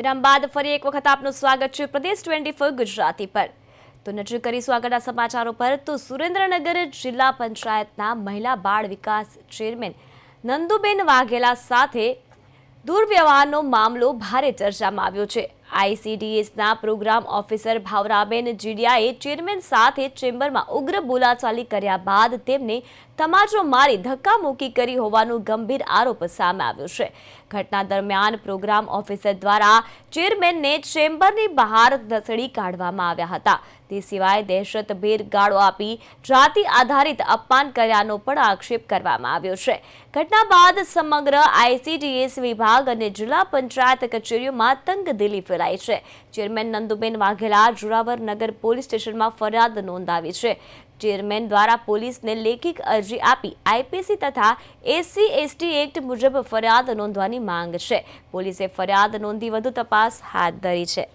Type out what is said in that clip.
વિરામ બાદ ફરી એક વખત આપનું સ્વાગત છે પ્રદેશ ટ્વેન્ટી ફોર ગુજરાતી પર. તો નજર કરીશું આગળના સમાચારો પર. તો સુરેન્દ્રનગર જિલ્લા પંચાયતના મહિલા બાળ વિકાસ ચેરમેન નંદુબેન વાઘેલા સાથે દુર્વ્યવહારનો મામલો ભારે ચર્ચામાં આવ્યો છે. આઈસીડીએસના પ્રોગ્રામ ઓફિસર ભાવરાબેન જીડિયાએ ચેરમેન સાથે ચેમ્બરમાં ઉગ્ર બોલાચાલી કર્યા બાદ તેમને તમાચો મારી ધક્કામુક્કી કરી હોવાનો ગંભીર આરોપ સામે આવ્યો છે. ઘટના દરમિયાન પ્રોગ્રામ ઓફિસર દ્વારા ચેરમેનને ચેમ્બરની બહાર ધસડી કાઢવામાં આવ્યા હતા. તે સિવાય દહેશતભેર ગાળો આપી જાતિ આધારિત અપમાન કર્યાનો પણ આક્ષેપ કરવામાં આવ્યો છે. ઘટના બાદ સમગ્ર આઈસીડીએસ વિભાગ અને જિલ્લા પંચાયત કચેરીઓમાં તંગદિલી ફેલાઈ છે. ચેરમેન નંદુબેન વાઘેલા જોરાવર નગર પોલીસ સ્ટેશનમાં ફરિયાદ નોંધાવી છે. ચેરમેન દ્વારા પોલીસને લેખિત અરજી આપી આઈપીસી તથા એસસી, એસટી એક્ટ મુજબ ફરિયાદ નોંધવાની માંગ છે. પોલીસે ફરિયાદ નોંધી વધુ તપાસ હાથ ધરી છે.